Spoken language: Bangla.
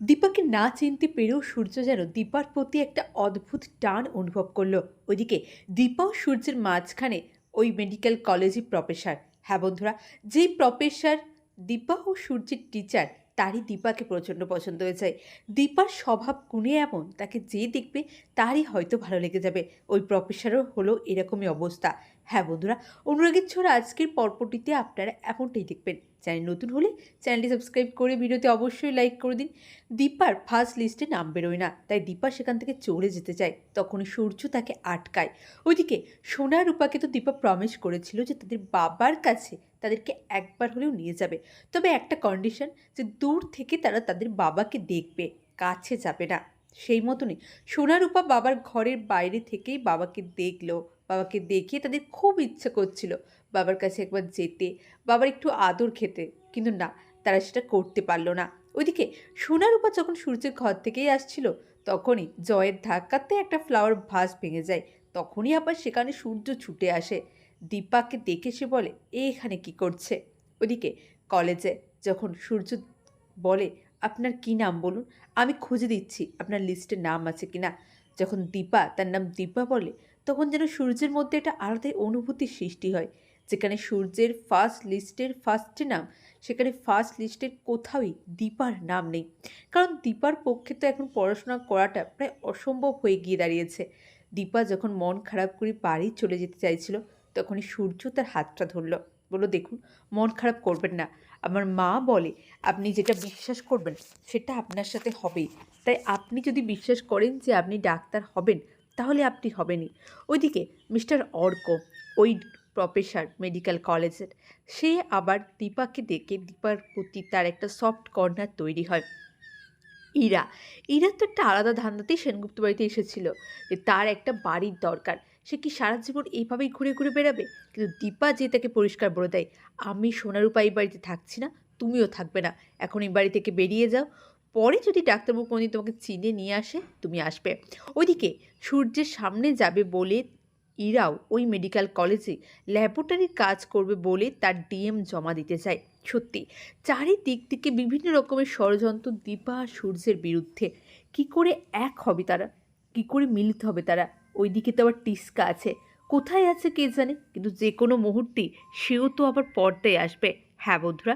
দীপাকে না চিনতে পেরেও সূর্য যেন দীপার প্রতি একটা অদ্ভুত টান অনুভব করল। ওইদিকে দীপা ও সূর্যের মাঝখানে ওই মেডিকেল কলেজই প্রফেসর। হ্যাঁ বন্ধুরা, যেই প্রফেসর দীপা ও সূর্যের টিচার তারই দীপাকে প্রচণ্ড পছন্দ হয়ে যায় দীপার স্বভাব গুণে এমন, তাকে যে দেখবে তারই হয়তো ভালো লেগে যাবে। ওই প্রফেসরও হলো এরকমই অবস্থা। হ্যাঁ বন্ধুরা, অনুরাগের ছোড়া আজকের পর্বটিতে আপনারা এমনটাই দেখবেন। চ্যানেল নতুন হলে চ্যানেলটি সাবস্ক্রাইব করে ভিডিওতে অবশ্যই লাইক করে দিন। দীপার ফার্স্ট লিস্টে নাম বেরোয় না, তাই দীপা সেখান থেকে চলে যেতে চায়। তখনই সূর্য তাকে আটকায়। ওইদিকে সোনা রূপাকে তো দীপা প্রমিস করেছিল যে তাদের বাবার কাছে তাদেরকে একবার হলেও নিয়ে যাবে। তবে একটা কন্ডিশন যে দূর থেকে তারা তাদের বাবাকে দেখবে, কাছে যাবে না। সেই মতনই। সোনা রূপা বাবার ঘরের বাইরে থেকেই বাবাকে দেখল। বাবাকে দেখে তাদের খুব ইচ্ছে করছিল বাবার কাছে একবার যেতে। বাবার একটু আদর খেতে। কিন্তু না, তারা সেটা করতে পারল না। ওইদিকে সোনারূপা যখন সূর্যের ঘর থেকেই আসছিল, তখনই জয়ের ধাক্কাতে একটা ফ্লাওয়ার ভাস ভেঙে যায়। তখনই আবার সেখানে সূর্য ছুটে আসে। দীপাকে দেখে সে বলে এখানে কি করছে? ওদিকে কলেজে যখন সূর্য বলে আপনার কি নাম বলুন? আমি খুঁজে দিচ্ছি, আপনার লিস্টে নাম আছে কিনা। যখন দীপা তার নাম দীপা বলে, তখন যেন সূর্যের মধ্যে একটা আলাদাই অনুভূতির সৃষ্টি হয়। যেখানে সূর্যের ফার্স্ট লিস্টের ফার্স্টে নাম, সেখানে ফার্স্ট লিস্টের কোথাওই দীপার নাম নেই। কারণ দীপার পক্ষে তো এখন পড়াশোনা করাটা প্রায় অসম্ভব হয়ে গিয়ে দাঁড়িয়েছে। দীপা যখন মন খারাপ করে বাড়ি চলে যেতে চাইছিল, তখনই সূর্য তার হাতটা ধরলো। বলল দেখুন, মন খারাপ করবেন না। আমার মা বলে, আপনি যেটা বিশ্বাস করবেন, সেটা আপনার সাথে হবেই। তাই আপনি যদি বিশ্বাস করেন যে আপনি ডাক্তার হবেন, তাহলে আপনি হবেনই। ওইদিকে মিস্টার অর্ক, ওই প্রফেসর মেডিকেল কলেজের, সে আবার দীপাকে দেখে দীপার প্রতি তার একটা সফট কর্নার তৈরি হয়। ইরা ইরা তো একটা আলাদা ধান্দাতেই সেনগুপ্ত বাড়িতে এসেছিল যে তার একটা বাড়ির দরকার। সে কি সারা জীবন এইভাবেই ঘুরে ঘুরে বেড়াবে? কিন্তু দীপা যে তাকে পরিষ্কার বলে দেয়, আমি সোনারূপা এই বাড়িতে থাকছি না, তুমিও থাকবে না। এখন এই বাড়ি থেকে বেরিয়ে যাও। পরে যদি ডাক্তারবাবু কোনোদিন তোমাকে চিনে নিয়ে আসে, তুমি আসবে। ওইদিকে সূর্যের সামনে যাবে বলে ইরাও ওই মেডিকেল কলেজে ল্যাবরেটরির কাজ করবে বলে তার ডিএম জমা দিতে চায়। সত্যি, চারিদিক থেকে বিভিন্ন রকমের ষড়যন্ত্র দীপা সূর্যের বিরুদ্ধে। কি করে এক হবে তারা? কি করে মিলিত হবে তারা? ওইদিকে তো আবার টিস্কা আছে। কোথায় আছে কে জানে? কিন্তু যে কোনো মুহূর্তে সেও তো আবার পর্দায় আসবে। হ্যাঁ বন্ধুরা